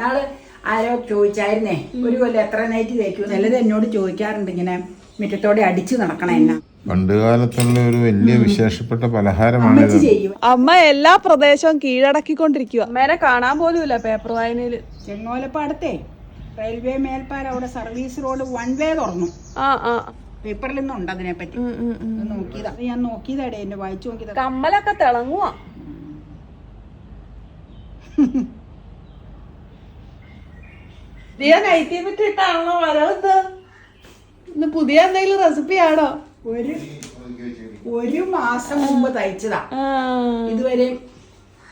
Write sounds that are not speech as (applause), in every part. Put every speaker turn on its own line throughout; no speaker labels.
നാൾ ആരോ ചോദിച്ചായിരുന്നേ ഒരു കൊല്ലം എത്ര നൈറ്റ് തേക്കും നല്ലത് എന്നോട് ചോദിക്കാറുണ്ട് ഇങ്ങനെ മുറ്റത്തോടെ അടിച്ചു നടക്കണ എന്നാ.
പണ്ട് കാലത്തുള്ള ഒരു വലിയ വിശേഷപ്പെട്ട പലഹാരമാണ്
അമ്മ എല്ലാ പ്രദേശവും കീഴടക്കിക്കൊണ്ടിരിക്കുക അമ്മേനെ കാണാൻ പോലുമില്ല പേപ്പർ വായനയിൽ
ചെങ്ങോലപ്പാടത്തെ റെയിൽവേ മേൽപ്പാല അവിടെ സർവീസ് റോഡ് വൺ വേ തുറന്നു.
ആ ആ.
പേപ്പറിൽ നിന്നുണ്ട് അതിനെപ്പറ്റി.
അതിനെ
പറ്റി. നോക്കിയതാ. ഞാൻ നോക്കിയതാടേ എന്നെ വായിച്ചു നോക്കിയതാ.
കമ്മലൊക്കെ തിളങ്ങുവാ. (laughs) പുതിയ നൈറ്റി പറ്റിയിട്ടാണല്ലോ വരവത്ത് ഇന്ന് പുതിയ എന്തെങ്കിലും റെസിപ്പി ആണോ?
ഒരു ഒരു മാസം മുമ്പ് തയ്ച്ചതാ. ഇതുവരെ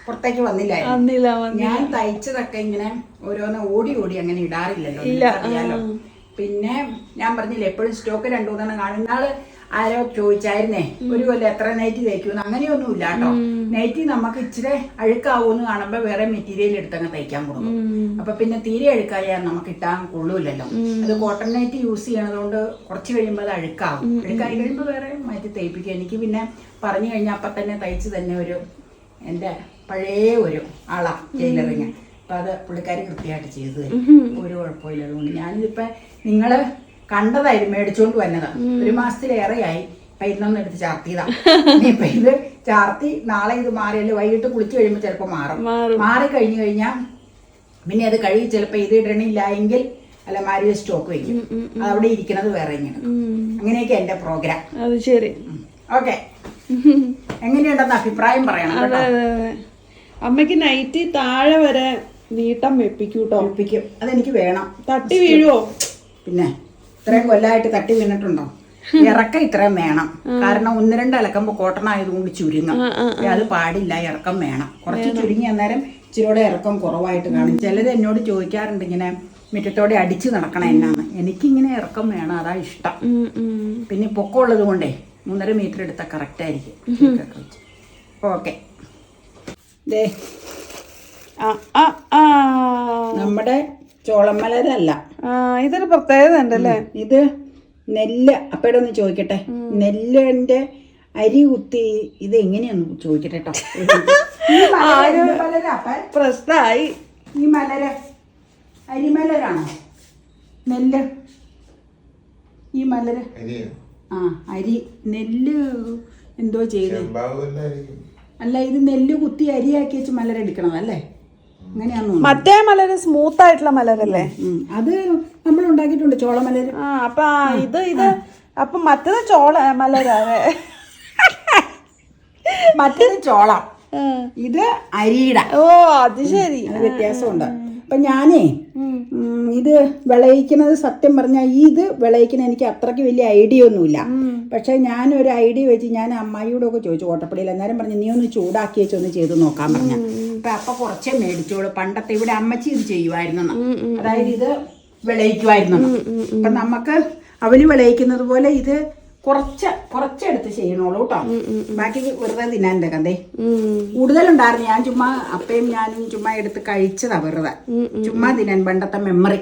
പുറത്തേക്ക് വന്നില്ലായിരുന്നു
വന്നില്ല വന്നില്ല.
ഞാൻ തയ്ച്ചതൊക്കെ ഇങ്ങനെ ഓരോന്ന് ഓടി ഓടി അങ്ങനെ ഇടാറില്ലല്ലോ. പിന്നെ ഞാൻ പറഞ്ഞില്ല എപ്പോഴും സ്റ്റോക്ക് രണ്ടു മൂന്നെണ്ണം കാണുന്ന നാൾ ആരോ ചോദിച്ചായിരുന്നേ ഒരു കൊല്ലം എത്ര നൈറ്റി തയ്ക്കുന്നു അങ്ങനെയൊന്നും ഇല്ല കേട്ടോ നൈറ്റി നമുക്ക് ഇച്ചിരി അഴുക്കാവൂന്ന് കാണുമ്പോ വേറെ മെറ്റീരിയൽ എടുത്തങ്ങ് തയ്ക്കാൻ കൊടുക്കും. അപ്പൊ പിന്നെ തീരെ അഴുക്കായാൽ നമുക്ക് ഇട്ടാൻ കൊള്ളൂലല്ലോ അത് കോട്ടൺ നൈറ്റ് യൂസ് ചെയ്യണതുകൊണ്ട് കുറച്ച് കഴിയുമ്പോൾ അത് അഴുക്കാവും. അഴുക്കായി കഴിയുമ്പോൾ വേറെ മാറ്റി തയ്പ്പിക്കും എനിക്ക് പിന്നെ പറഞ്ഞു കഴിഞ്ഞാൽ അപ്പൊ തന്നെ തയ്ച്ച് തന്നെ ഒരു എന്റെ പഴയ ഒരു ആളാ ടൈലറിങ് അപ്പൊ അത് പുള്ളിക്കാരി കൃത്യമായിട്ട് ചെയ്തു തരും. ഒരു കുഴപ്പമില്ല. അതുകൊണ്ട് ഞാനിതിപ്പോ നിങ്ങൾ കണ്ടതായിരുന്നു മേടിച്ചോണ്ട് വന്നതാ. ഒരു മാസത്തിലേറെയായി ഇപ്പൊ ഇന്നൊന്നും എടുത്ത് ചാർത്തിയതാ. ഇനിയിപ്പൊ ഇത് ചാർത്തി നാളെ ഇത് മാറിയല്ലോ വൈകിട്ട് കുളിച്ചു കഴിയുമ്പോൾ ചിലപ്പോൾ മാറും.
മാറും.
കഴിഞ്ഞു കഴിഞ്ഞാൽ പിന്നെ അത് കഴുകി ചിലപ്പോൾ ഇത് ഇടണില്ല എങ്കിൽ അല്ല മാരിയ സ്റ്റോക്ക് വെക്കും. അത് അവിടെ ഇരിക്കുന്നത് വേറെ ഇങ്ങനെ അങ്ങനെയൊക്കെ എന്റെ പ്രോഗ്രാം.
അത് ശരി.
ഓക്കെ. എങ്ങനെയുണ്ടെന്ന് അഭിപ്രായം പറയണം
അമ്മയ്ക്ക് നൈറ്റി താഴെ വരെ നീട്ടം വെപ്പിക്കൂട്ടോ?
വെപ്പിക്കും. അതെനിക്ക് വേണം.
തട്ടി വീഴുവോ?
പിന്നെ ഇത്രയും കൊല്ലമായിട്ട് തട്ടി വീണിട്ടുണ്ടോ? ഇറക്കം ഇത്രയും വേണം. കാരണം ഒന്ന് രണ്ട് അലക്കുമ്പോ കോട്ടൺ ആയതുകൊണ്ട് ചുരുങ്ങും. അത് പാടില്ല ഇറക്കം വേണം. കുറച്ച് ചുരുങ്ങി അന്നേരം ഇച്ചിരിയോടെ ഇറക്കം കുറവായിട്ട് കാണും. ചിലത് എന്നോട് ചോദിക്കാറുണ്ട് ഇങ്ങനെ മുറ്റത്തോടെ അടിച്ചു നടക്കണം എന്നാന്ന് എനിക്കിങ്ങനെ ഇറക്കം വേണം അതാ ഇഷ്ടം. പിന്നെ പൊക്കമുള്ളത് കൊണ്ടേ മൂന്നര മീറ്റർ എടുത്താൽ കറക്റ്റ് ആയിരിക്കും. ഓക്കെ. നമ്മുടെ ചോളമലരല്ല.
ആ, ഇതൊരു പ്രത്യേകത ഉണ്ടല്ലേ?
ഇത് നെല്ല്. ഒന്ന് ചോദിക്കട്ടെ? നെല്ലിന്റെ അരി കുത്തി ഇത് എങ്ങനെയാന്ന് ചോദിക്കട്ടെ കേട്ടോ?
പ്രശ്നമായി
ഈ മലര അരിമലരാണോ? നെല്ല്. ഈ മലര്. ആ അരി. നെല്ല് എന്തോ ചെയ്ത്. അല്ല ഇത് നെല്ല് കുത്തി അരിയാക്കി വെച്ച് മലരെടുക്കണതല്ലേ? അല്ലേ
മറ്റേ മലര് സ്മൂത്ത് ആയിട്ടുള്ള മലരല്ലേ?
അത് നമ്മൾ ഉണ്ടാക്കിയിട്ടുണ്ട് ചോളമലര്
ആ അപ്പൊ ഇത് ഇത്. അപ്പൊ മറ്റത് ചോള മലരാവേ
മറ്റത് ചോള. ഇത് അരിയുടെ
ഓ അത് ശരി.
വ്യത്യാസമുണ്ട്. അപ്പൊ ഞാനേ ഇത് വിളയിക്കുന്നത് സത്യം പറഞ്ഞാൽ ഇത് വിളയിക്കുന്ന എനിക്ക് അത്രയ്ക്ക് വലിയ ഐഡിയ ഒന്നുമില്ല. പക്ഷെ ഞാനൊരു ഐഡിയ വെച്ച് ഞാൻ അമ്മായിയോടൊക്കെ ചോദിച്ചു ഓട്ടപ്പടിയിൽ അന്നേരം പറഞ്ഞു നീ ഒന്ന് ചൂടാക്കി വെച്ച് ഒന്ന് ചെയ്ത് നോക്കാൻ പറഞ്ഞ. അപ്പൊ അപ്പൊ കുറച്ചേ മേടിച്ചോളൂ. പണ്ടത്തെ ഇവിടെ അമ്മച്ചി ഇത് ചെയ്യുമായിരുന്നു അതായത് ഇത് വിളയിക്കുമായിരുന്നു അപ്പൊ നമുക്ക് അവർ വിളയിക്കുന്നത് പോലെ ഇത് കുറച്ച് കുറച്ചെടുത്ത് ചെയ്യണോളൂ കേട്ടോ ബാക്കി വെറുതെ തിന്നാൻ കണ്ടേ കൂടുതലുണ്ടായിരുന്നു. ഞാൻ ചുമ്മാ അപ്പയും ഞാനും ചുമ്മാ എടുത്ത് കഴിച്ചതാ വെറുതെ. ചുമ്മാ തിന്നാൻ പണ്ടത്തെ മെമ്മറി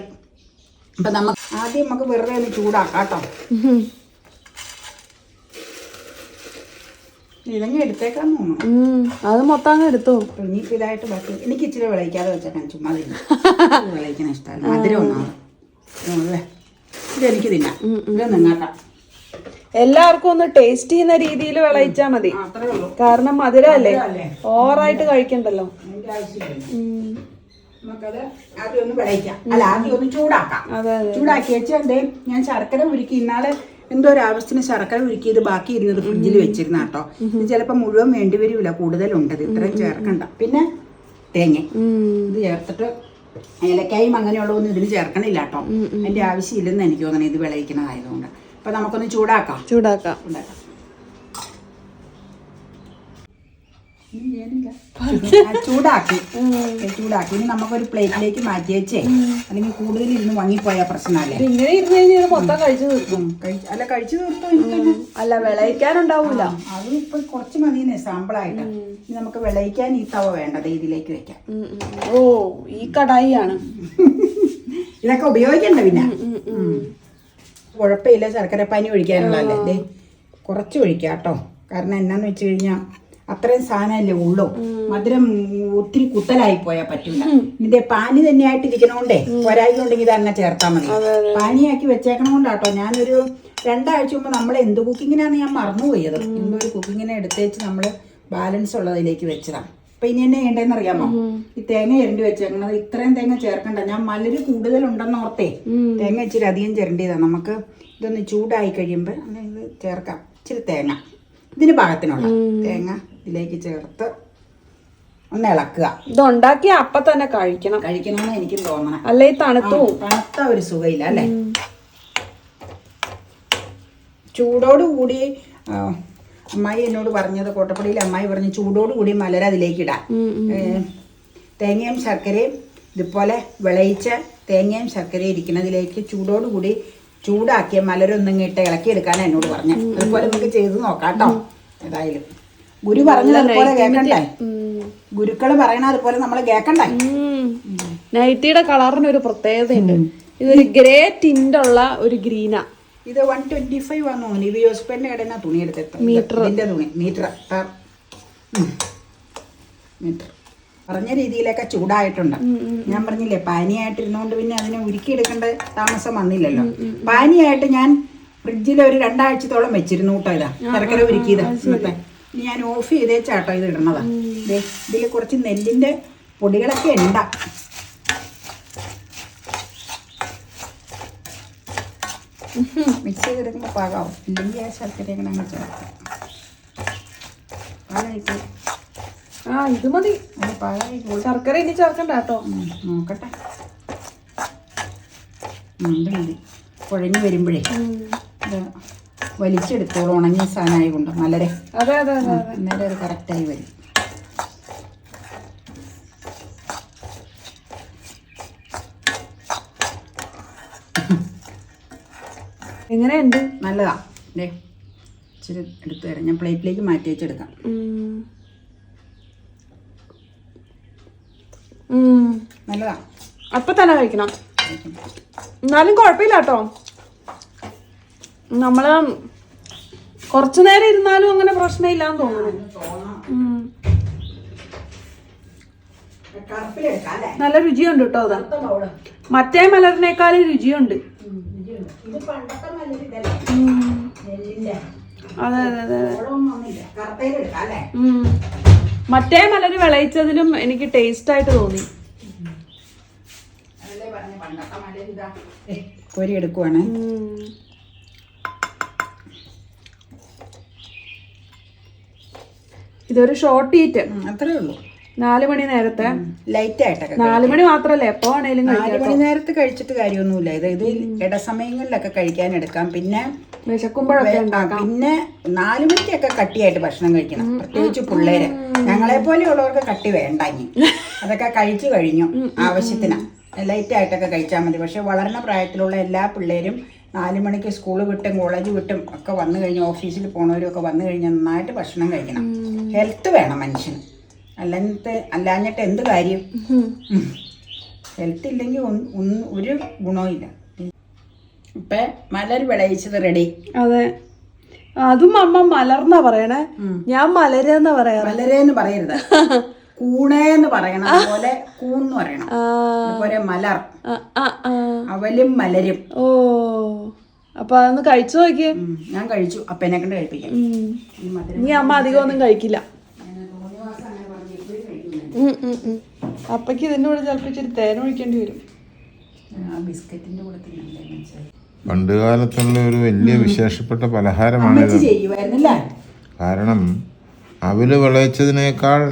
അപ്പൊ നമുക്ക് ആദ്യം നമുക്ക് വെറുതെ ഒന്ന് ചൂടാക്കാം കേട്ടോ ഇതങ്ങ് എടുത്തേക്കാൻ തോന്നുന്നു.
അത് മൊത്തം അങ്ങ് എടുത്തു?
ഇനിയിപ്പോ ഇതായിട്ട് ബാക്കി എനിക്ക് ഇച്ചിരി വിളയിക്കാതെ വെച്ചേക്കാൻ ചുമ്മാ തിന്നു. (laughs) വിളയിക്കണ ഇഷ്ടമാണ് മധുരം ഒന്നാണ്. ഇതെനിക്ക് തിന്നാം. ഇത് നിങ്ങാക്കാം
എല്ലാവർക്കും ഒന്ന് ടേസ്റ്റ് ചെയ്യുന്ന രീതിയിൽ വിളയിച്ചാ മതി. കാരണം മധുരമല്ലേ? ഓവറായിട്ട് കഴിക്കണ്ടല്ലോ.
നമുക്കത് ആദ്യം ഒന്ന് വിളയിക്കാം. അല്ല ആദ്യം ഒന്ന് ചൂടാക്കാം. വെച്ചാൽ ഞാൻ ശർക്കര ഉരുക്കി ഇന്നാളെ എന്തോ ഒരു ആവശ്യത്തിന് ശർക്കര ഉരുക്കിയത് ബാക്കി ഇരുന്നത് ഫ്രിഡ്ജിൽ വെച്ചിരുന്ന കേട്ടോ ഇത് ചിലപ്പോൾ മുഴുവൻ വേണ്ടി വരില്ല കൂടുതലുണ്ട്. ഇത് ഇത്രയും ചേർക്കണ്ട. പിന്നെ തേങ്ങ. ഇത് ചേർത്തിട്ട് ഏലക്കായും അങ്ങനെയുള്ളതൊന്നും ഇതിന് ചേർക്കണില്ല കേട്ടോ അതിന്റെ ആവശ്യമില്ലെന്ന് എനിക്ക് തോന്നണേ ഇത് വിളയിക്കണതായതുകൊണ്ട്. അപ്പൊ നമുക്കൊന്ന് ചൂടാക്കാം.
ചൂടാക്കാം.
ഉണ്ടാക്കാം ചൂടാക്കി. ചൂടാക്കി. ഇനി നമുക്കൊരു പ്ലേറ്റിലേക്ക് മാറ്റി വെച്ചേ അല്ലെങ്കിൽ കൂടുതൽ ഇരുന്ന് വാങ്ങിപ്പോയ പ്രശ്നമല്ലേ?
ഇങ്ങനെ ഇരുന്ന് കഴിഞ്ഞാൽ മൊത്തം കഴിച്ചു തീർക്കും.
അല്ല കഴിച്ചു തീർത്തു.
അല്ല വിളയിക്കാനുണ്ടാവൂല.
അത് ഇപ്പൊ കുറച്ച് മതിയെന്നേ സാമ്പിളായിട്ട്. ഇനി നമുക്ക് വിളയിക്കാൻ ഈ തവ വേണ്ടത് ഇതിലേക്ക് വെക്കാം.
ഓ ഈ കടായി ആണ്
ഇതൊക്കെ ഉപയോഗിക്കണ്ട പിന്നെ. കുഴപ്പമില്ല ശർക്കര പനി ഒഴിക്കാനുള്ളതല്ലേ അല്ലേ? കുറച്ച് ഒഴിക്കാം കേട്ടോ. കാരണം എന്നാന്ന് വെച്ച് കഴിഞ്ഞാൽ അത്രയും സാധനമല്ലേ ഉള്ളൂ. മധുരം ഒത്തിരി കുത്തലായി പോയാൽ പറ്റില്ല ഇതിന്റെ പാനി തന്നെയായിട്ട് ഇരിക്കണോണ്ടേ ഒരാഴ്ച ഉണ്ടെങ്കിൽ തന്നെ ചേർത്താൽ മതി. പാനിയാക്കി വെച്ചേക്കണോണ്ടാട്ടോ ഞാനൊരു രണ്ടാഴ്ച മുമ്പ് നമ്മൾ എന്ത് കുക്കിങ്ങിനാന്ന് ഞാൻ മറന്നുപോയത്. എന്തോ ഒരു കുക്കിങ്ങിനെ എടുത്തേച്ച് നമ്മൾ ബാലൻസ് ഉള്ളതിലേക്ക് വെച്ചതാണ് അപ്പൊ ഇനി എന്നെ ചെയ്യേണ്ടതെന്ന് അറിയാമോ ഈ തേങ്ങ ഇരണ്ടി വെച്ചേക്കണത് ഇത്രയും തേങ്ങ ചേർക്കണ്ട. ഞാൻ മലര് കൂടുതലുണ്ടെന്ന് ഓർത്തേ. തേങ്ങ ഇച്ചിരി അധികം ചിരണ്ടിയതാണ് നമുക്ക് ഇതൊന്ന് ചൂടായി കഴിയുമ്പോൾ ഇത് ചേർക്കാം. ഇച്ചിരി തേങ്ങ. ഇതിന് പാകത്തിനുള്ള തേങ്ങ ഇതിലേക്ക് ചേർത്ത് ഒന്ന് ഇളക്കുക.
ഇത് ഉണ്ടാക്കി അപ്പൊ തന്നെ കഴിക്കണം.
കഴിക്കണമെന്ന് എനിക്ക് തോന്നണം.
അല്ലെ തണുത്തു.
തണുത്ത ഒരു സുഖയില്ല അല്ലേ? ചൂടോട് കൂടി ആ, അമ്മായി എന്നോട് പറഞ്ഞത് കോട്ടപ്പടിയിൽ അമ്മായി പറഞ്ഞു ചൂടോട് കൂടി മലര അതിലേക്ക് ഇടാം തേങ്ങയും ശർക്കരയും ഇതുപോലെ വിളയിച്ച തേങ്ങയും ശർക്കരയും ഇരിക്കുന്നതിലേക്ക് ചൂടോട് കൂടി ചൂടാക്കിയ മലരൊന്നും ഇട്ട് ഇളക്കിയെടുക്കാൻ എന്നോട് പറഞ്ഞു. അതുപോലെ നമുക്ക് ചെയ്ത് നോക്കാം കേട്ടോ ഏതായാലും. ഗുരു പറഞ്ഞത് അതുപോലെ കേൾക്കണ്ടേ ഗുരുക്കൾ പറയണ അതുപോലെ നമ്മൾ കേൾക്കണ്ടേ.
നൈറ്റിയുടെ കളറിന് ഒരു പ്രത്യേകതയുണ്ട്. ഇതൊരു ഗ്രേ ടിന്റുള്ള ഒരു ഗ്രീനാ.
ഇത് വൺ ട്വന്റി ഫൈവ് ആണെന്ന് തോന്നുന്നു ഇത് യോസ്പെന്റെ കടയിൽ നിന്നാ തുണി എടുത്തെത്തും ഇതിന്റെ തുണി. മീറ്റർ മീറ്റർ പറഞ്ഞ രീതിയിലൊക്കെ ചൂടായിട്ടുണ്ട്. ഞാൻ പറഞ്ഞില്ലേ പാനിയായിട്ടിരുന്നോണ്ട് പിന്നെ അതിനെ ഉരുക്കിയെടുക്കേണ്ട താമസം വന്നില്ലല്ലോ. പാനിയായിട്ട് ഞാൻ ഫ്രിഡ്ജിൽ ഒരു രണ്ടാഴ്ചത്തോളം വെച്ചിരുന്നു കേട്ടോ ഇതാ. ശർക്കര ഉരുക്കിയതാ. ഇന്നത്തെ. ഇനി ഞാൻ ഓഫ് ചെയ്തേച്ചാട്ടോ ഇത് ഇടണതാ ഇതിൽ കുറച്ച് നെല്ലിന്റെ പൊടികളൊക്കെ ഉണ്ടാ മിക്സ് ചെയ്തെടുക്കുമ്പോൾ പാകാവും. ഇല്ലെങ്കിൽ ആ ശർക്കര ഞങ്ങൾ ചേർക്കാം.
ആ ഇത് മതി.
അത്
ശർക്കര ഇനി ചേർക്കണ്ട കേട്ടോ.
നോക്കട്ടെ. ഇത് മതി. കുഴഞ്ഞു വരുമ്പോഴേ. ഇത് വലിച്ചെടുത്തോളൂ. ഉണങ്ങിയ സാധനമായി കൊണ്ട് നല്ലരെ
അതെ അതെ അതെ അതെ.
അന്നേരം അത് കറക്റ്റായി വരും.
എങ്ങനെയുണ്ട്?
നല്ലതാ. അല്ലേ ഇച്ചിരി എടുത്തു തരാം. ഞാൻ പ്ലേറ്റിലേക്ക് മാറ്റി വെച്ചെടുക്കാം. നല്ലതാ.
അപ്പൊ തന്നെ കഴിക്കണം. എന്നാലും കുഴപ്പമില്ല കേട്ടോ. നമ്മൾ കുറച്ചു നേരം ഇരുന്നാലും അങ്ങനെ പ്രശ്നമില്ലാന്ന് തോന്നുന്നു. നല്ല രുചിയുണ്ട് കേട്ടോ അതാ. മറ്റേ മലറിനേക്കാളും രുചിയുണ്ട്.
ഇത് പണ്ടത്തെ നല്ലൊരു ഇതല്ലേ?
ഉം.
നെല്ലിന്റെ.
അതെ അതെ അതെ. അതെ
ഓളമൊന്നും കറുത്തയിലെടുക്കാം അല്ലേ?
മറ്റേ മലര് വിളയിച്ചതിലും എനിക്ക് ടേസ്റ്റ് ആയിട്ട് തോന്നി.
കോരി എടുക്കുവാണ്.
ഇതൊരു ഷോർട്ട് ഈറ്റ്
അത്രേ ഉള്ളൂ.
നാല് മണി നേരത്തെ
ലൈറ്റ് ആയിട്ടൊക്കെ
നാലുമണി മാത്രല്ലേ? എപ്പോ ആണെങ്കിലും
നാല്
കഴിക്കാം
മണി നേരത്ത് കഴിച്ചിട്ട് കാര്യമൊന്നുമില്ല. ഇത് ഇത് ഇടസമയങ്ങളിലൊക്കെ കഴിക്കാൻ എടുക്കാം. പിന്നെ
വിശക്കുമ്പോഴൊക്കെ
പിന്നെ നാല് മണിക്കൊക്കെ കട്ടിയായിട്ട് ഭക്ഷണം കഴിക്കണം. പ്രത്യേകിച്ച് പിള്ളേര്. ഞങ്ങളെ പോലെയുള്ളവർക്ക് കട്ടി വേണ്ട ഇനി. അതൊക്കെ കഴിച്ചു കഴിഞ്ഞു ആവശ്യത്തിന്. ലൈറ്റ് ആയിട്ടൊക്കെ കഴിച്ചാൽ മതി. പക്ഷെ വളർന്ന പ്രായത്തിലുള്ള എല്ലാ പിള്ളേരും നാല് മണിക്ക് സ്കൂൾ വിട്ടും കോളേജ് വിട്ടും ഒക്കെ വന്നു കഴിഞ്ഞ് ഓഫീസിൽ പോണവരും ഒക്കെ വന്നു കഴിഞ്ഞാൽ നന്നായിട്ട് ഭക്ഷണം കഴിക്കണം. ഹെൽത്ത് വേണം മനുഷ്യന്. അല്ലാഞ്ഞിട്ട് അല്ലാഞ്ഞിട്ട് എന്ത് കാര്യം? ഹെൽത്ത് ഇല്ലെങ്കിൽ ഒരു ഗുണവും ഇല്ല. ഇപ്പൊ മലർ വിളയിച്ചത് റെഡി
അതെ. അതും അമ്മ മലർന്നാ പറയണേ. ഞാൻ മലരെന്നാ പറയാ
മലരേന്ന് പറയരുത്. (laughs) കൂണേന്ന് പറയണം. അതുപോലെ കൂന്ന് പറയണം. അതുപോലെ മലർ. അവലും മലരും.
ഓ. അപ്പൊ അതൊന്ന് കഴിച്ചു നോക്കിയേ.
ഞാൻ കഴിച്ചു. അപ്പനെ കണ്ട് കഴിപ്പിക്കാം.
ഇനി അമ്മ അധികം ഒന്നും കഴിക്കില്ല. അപ്പക്ക് ഇതിന്റെ കൂടെ ചിലപ്പോ ഇച്ചിരി തേൻ ഒഴിക്കേണ്ടി വരും.
ആ ബിസ്ക്കറ്റിന്റെ കൂടെ
പണ്ട് കാലത്തുള്ള ഒരു വലിയ വിശേഷപ്പെട്ട
പലഹാരമാണ്
കാരണം അവൽ വിളയിച്ചതിനേക്കാൾ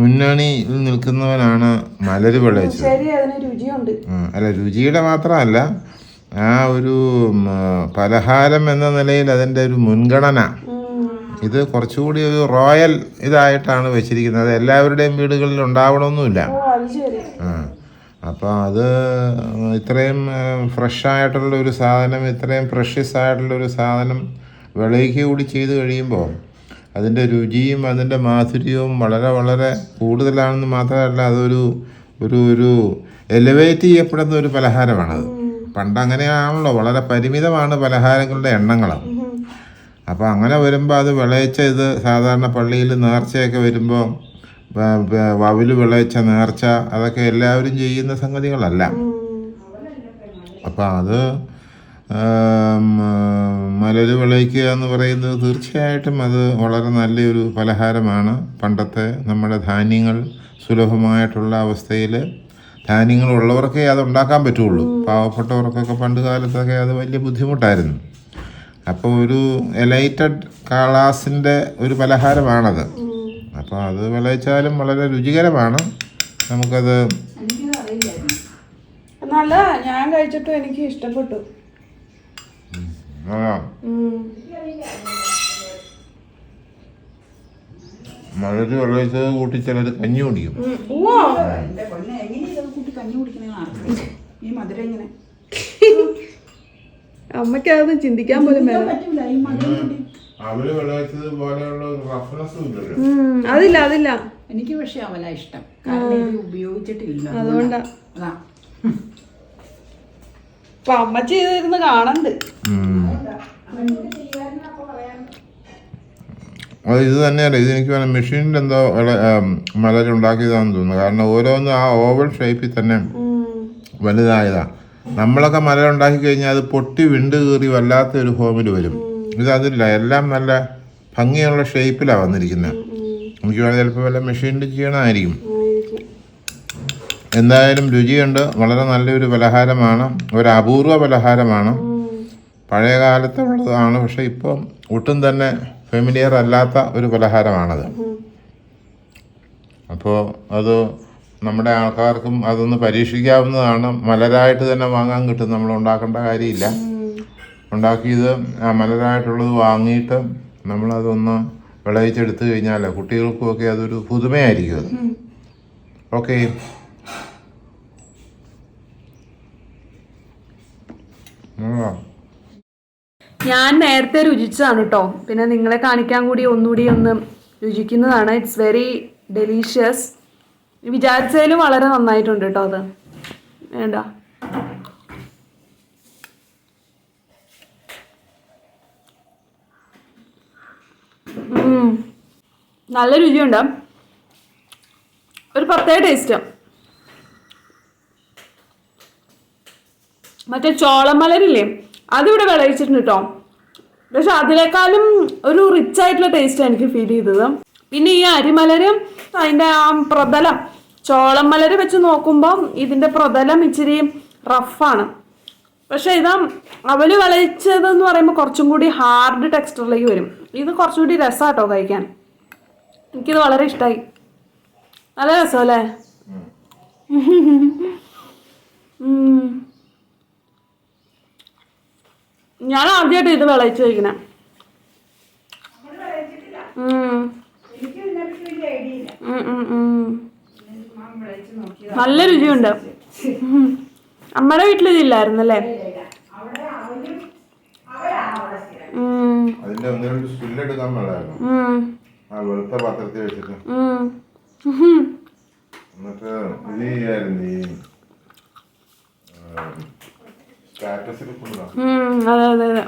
മുന്നണിയിൽ നിൽക്കുന്നവനാണ് മലര് വിളയിച്ചത്.
ശരി അതിന് രുചിയുണ്ട്.
അല്ല രുചിയുടെ മാത്രമല്ല ആ ഒരു പലഹാരം എന്ന നിലയിൽ അതിന്റെ ഒരു മുൻഗണന. ഇത് കുറച്ചുകൂടി ഒരു റോയൽ ഇതായിട്ടാണ് വെച്ചിരിക്കുന്നത്. എല്ലാവരുടെയും വീടുകളിൽ ഉണ്ടാവണമെന്നില്ല അപ്പോൾ അത് ഇത്രയും ഫ്രഷ് ആയിട്ടുള്ള ഒരു സാധനം ഇത്രയും ഫ്രഷ്യസ് ആയിട്ടുള്ള ഒരു സാധനം വിളയിക്കുക കൂടി ചെയ്ത് കഴിയുമ്പോൾ അതിന്റെ രുചിയും അതിന്റെ മാധുര്യവും വളരെ വളരെ കൂടുതലാണെന്ന് മാത്രമല്ല അതൊരു ഒരു ഒരു എലിവേറ്റ് ചെയ്യപ്പെടുന്ന ഒരു പലഹാരമാണത്. പണ്ട് അങ്ങനെയാണല്ലോ വളരെ പരിമിതമാണ് പലഹാരങ്ങളുടെ എണ്ണങ്ങൾ. അപ്പോൾ അങ്ങനെ വരുമ്പോൾ അത് വിളയിച്ച ഇത് സാധാരണ പള്ളിയിൽ നേർച്ചയൊക്കെ വരുമ്പോൾ വവിൽ വിളയിച്ച നേർച്ച അതൊക്കെ എല്ലാവരും ചെയ്യുന്ന സംഗതികളല്ല. അപ്പം അത് മലര് വിളയിക്കുക എന്ന് പറയുന്നത് തീർച്ചയായിട്ടും അത് വളരെ നല്ലൊരു പലഹാരമാണ്. പണ്ടത്തെ നമ്മുടെ ധാന്യങ്ങൾ സുലഭമായിട്ടുള്ള അവസ്ഥയിൽ ധാന്യങ്ങൾ ഉള്ളവർക്കേ അത് ഉണ്ടാക്കാൻ പറ്റുള്ളൂ. പാവപ്പെട്ടവർക്കൊക്കെ പണ്ട് കാലത്തൊക്കെ അത് വലിയ ബുദ്ധിമുട്ടായിരുന്നു. അപ്പോൾ ഒരു എലൈറ്റഡ് കാളാസിന്റെ ഒരു പലഹാരമാണത്. അപ്പോൾ അത് വിളയിച്ചാലും വളരെ രുചികരമാണ്. നമുക്കത്
നല്ല ഞാൻ കഴിച്ചിട്ടും എനിക്ക് ഇഷ്ടപ്പെട്ടു.
മലര് വിളയിച്ചത് കൂട്ടി ചിലർ കഞ്ഞി കുടിക്കും.
എങ്ങനെ ഈ മധുരം ഇങ്ങനെ.
അമ്മയ്ക്ക് അതൊന്നും ചിന്തിക്കാൻ പോലും വേണം
അവർ വിളയിച്ചത് പോലെയുള്ള ഒരു റഫ്നെസ്സും ഇല്ലല്ലോ.
അതില്ല അതില്ല.
എനിക്ക് പക്ഷെ അവല ഇഷ്ടം. കാരണം ഇത് ഉപയോഗിച്ചിട്ടില്ല
അതുകൊണ്ടാ.
അതാ.
അപ്പൊ അമ്മ ചെയ്തിരുന്ന് കാണണ്ട്.
അത് ഇത് തന്നെയല്ല ഇത് എനിക്ക് വേണം. മെഷീനിൽ എന്തോ മലരുണ്ടാക്കിയതാണെന്ന് തോന്നുന്നു. കാരണം ഓരോന്നും ആ ഓവൽ ഷേപ്പിൽ തന്നെ വലുതായതാ. നമ്മളൊക്കെ മല ഉണ്ടാക്കി കഴിഞ്ഞാൽ അത് പൊട്ടി വിണ്ട് കീറി വല്ലാത്ത ഒരു ഫോമിൽ വരും. ഇത് അതില്ല എല്ലാം നല്ല ഭംഗിയുള്ള ഷേപ്പിലാണ് വന്നിരിക്കുന്നത് എനിക്ക് വേണമെങ്കിൽ ചിലപ്പോൾ വല്ല മെഷീനിൽ ചെയ്യണമായിരിക്കും. എന്തായാലും രുചിയുണ്ട് വളരെ നല്ലൊരു പലഹാരമാണ് ഒരു അപൂർവ പലഹാരമാണ്. പഴയ കാലത്തുള്ളതാണ് പക്ഷേ ഇപ്പം ഒട്ടും തന്നെ ഫെമിലിയർ അല്ലാത്ത ഒരു പലഹാരമാണത്. അപ്പോൾ അത് നമ്മുടെ ആൾക്കാർക്കും അതൊന്ന് പരീക്ഷിക്കാവുന്നതാണ്. മലരായിട്ട് തന്നെ വാങ്ങാൻ കിട്ടും. നമ്മൾ ഉണ്ടാക്കേണ്ട കാര്യമില്ല. ഉണ്ടാക്കിയത് ആ മലരായിട്ടുള്ളത് വാങ്ങിയിട്ട് നമ്മളതൊന്ന് വിളയിച്ചെടുത്തു കഴിഞ്ഞാൽ കുട്ടികൾക്കുമൊക്കെ അതൊരു പുതുമയായിരിക്കും അത്. ഓക്കെ.
ഞാൻ നേരത്തെ രുചിച്ചതാണ് കേട്ടോ പിന്നെ നിങ്ങളെ കാണിക്കാൻ കൂടി ഒന്നുകൂടി ഒന്ന് രുചിക്കുന്നതാണ്. ഇറ്റ്സ് വെരി ഡെലീഷ്യസ് വിചാരിച്ചതിലും വളരെ നന്നായിട്ടുണ്ട് കേട്ടോ അത്. വേണ്ട. നല്ല രുചിയുണ്ട്. ഒരു പ്രത്യേക ടേസ്റ്റ്. മറ്റേ ചോളമലരില്ലേ അതിവിടെ വിളയിച്ചിട്ടുണ്ട് കേട്ടോ പക്ഷെ അതിനേക്കാളും ഒരു റിച്ച് ആയിട്ടുള്ള ടേസ്റ്റ് എനിക്ക് ഫീൽ ചെയ്തത്. പിന്നെ ഈ അരിമലരും അതിന്റെ ആ പ്രതലം ചോളം മലര് വെച്ച് നോക്കുമ്പോൾ ഇതിന്റെ പ്രതലം ഇച്ചിരി റഫാണ് പക്ഷേ ഇത് അവൽ വിളയിച്ചതെന്ന് പറയുമ്പോൾ കുറച്ചും കൂടി ഹാർഡ് ടെക്സ്റ്ററിലേക്ക് വരും. ഇത് കുറച്ചുകൂടി രസമാട്ടോ കഴിക്കാൻ. എനിക്കിത് വളരെ ഇഷ്ടമായി നല്ല രസമല്ലേ. ഞാൻ ആദ്യമായിട്ട് ഇത് വിളയിച്ച് കഴിക്കണേ. നല്ല രുചിയുണ്ട്. അമ്മയുടെ വീട്ടിൽ ഇതില്ലായിരുന്നല്ലേ അല്ലേ
അതിന്റെ. ആ വെളുത്ത പാത്രത്തിൽ വെച്ചിട്ട്
ഉം. ഉം.
എന്നിട്ട് ഇത് ചെയ്യായിരുന്നു ഈ സ്റ്റാറ്റസിൽ കൊണ്ടുപോകാം
ഉം. അതെ അതെ അതെ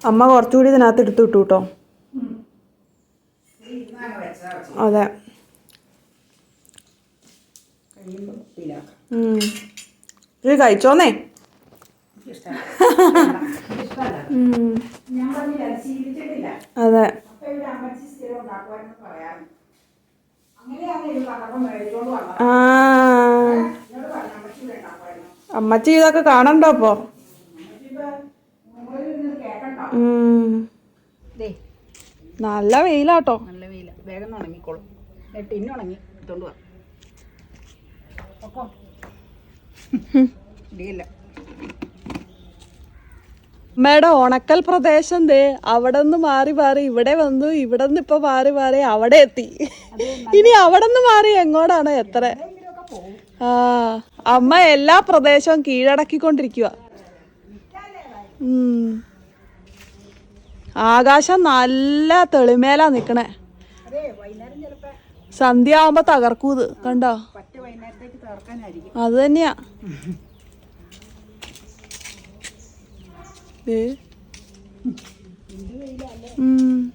അമ്മ കുറച്ചുകൂടി ഇതിനകത്ത് എടുത്തു വിട്ടു കേട്ടോ. അതെ. ഇത് കഴിച്ചോന്നേ?
അത്.
ആ.
അമ്മച്ചി
ഇതൊക്കെ കാണണ്ടോ അപ്പോ
അമ്മച്ചിപ്പോ മുകളിൽ നിന്ന് കേക്കണ്ടോ
ഉം.
ദേ
നല്ല വെയിലാട്ടോ.
നല്ല വെയില. വേഗം ഉണങ്ങിക്കോളും. ടിന്ന് ഉണങ്ങി. എടുത്തോണ്ട് വാ. (laughs) ഇടിയല്ല.
അമ്മയുടെ ഉണക്കൽ പ്രദേശം ദേ അവിടെ നിന്ന് മാറി മാറി ഇവിടെ വന്നു ഇവിടെ നിന്ന് ഇപ്പൊ മാറി മാറി അവിടെ എത്തി. (laughs) ഇനി അവിടെ നിന്ന് മാറി എങ്ങോട്ടാണ് എത്ര? ആ അമ്മ എല്ലാ പ്രദേശവും കീഴടക്കിക്കൊണ്ടിരിക്കുക ആകാശം നല്ല തെളിമേലാ നിക്കണേ. സന്ധ്യ ആവുമ്പോ തകർക്കൂത് കണ്ടോ? അത് തന്നെയാ. ഏ? ഉം.